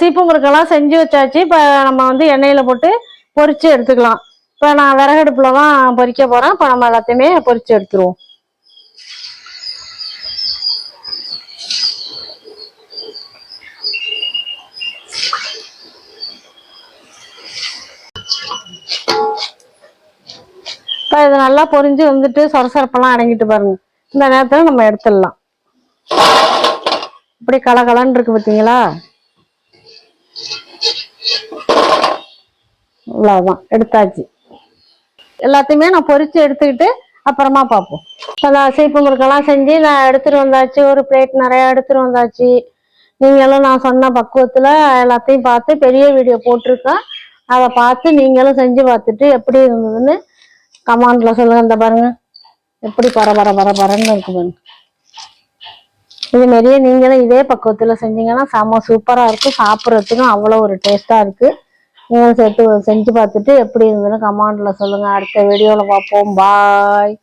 சீப்பு முறுக்கெல்லாம் செஞ்சு வச்சாச்சு. இப்போ நம்ம வந்து எண்ணெயில் போட்டு பொரிச்சு எடுத்துக்கலாம். இப்போ நான் விறகடுப்பில் தான் பொறிக்க போகிறேன் இப்போ நம்ம எல்லாத்தையுமே பொரிச்சு எடுத்துருவோம். இப்போ இது நல்லா பொரிஞ்சு வந்துட்டு சொரசரப்பெல்லாம் அடங்கிட்டு பாருங்க. இந்த நேரத்தில் நம்ம எடுத்துடலாம். இப்படி கலகலன்னு இருக்கு பார்த்தீங்களா அவ்வளோதான் எடுத்தாச்சு. எல்லாத்தையுமே நான் பொறிச்சு எடுத்துக்கிட்டு அப்புறமா பார்ப்போம். இப்போ நான் சீப்பு முறுக்கெல்லாம் செஞ்சு நான் எடுத்துட்டு வந்தாச்சு. ஒரு பிளேட் நிறையா எடுத்துட்டு வந்தாச்சு. நீங்களும் நான் சொன்ன பக்குவத்தில் எல்லாத்தையும் பார்த்து பெரிய வீடியோ போட்டிருக்கேன் அதை பார்த்து நீங்களும் செஞ்சு பார்த்துட்டு எப்படி இருந்ததுன்னு கமாண்டில் சொல்லுங்க. இந்த பாருங்க. எப்படி பர பர பர பரன்னு இருக்கு பாருங்க. இது மாதிரியே நீங்களும் இதே பக்குவத்தில் செஞ்சீங்கன்னா செம சூப்பராக இருக்கும். சாப்பிட்றதுக்கும் அவ்வளோ ஒரு டேஸ்ட்டாக இருக்கு. நீங்களும் சேர்த்து செஞ்சு பார்த்துட்டு எப்படி இருந்ததுன்னு கமாண்டில் சொல்லுங்கள் அடுத்த வீடியோவில் பார்ப்போம். பாய்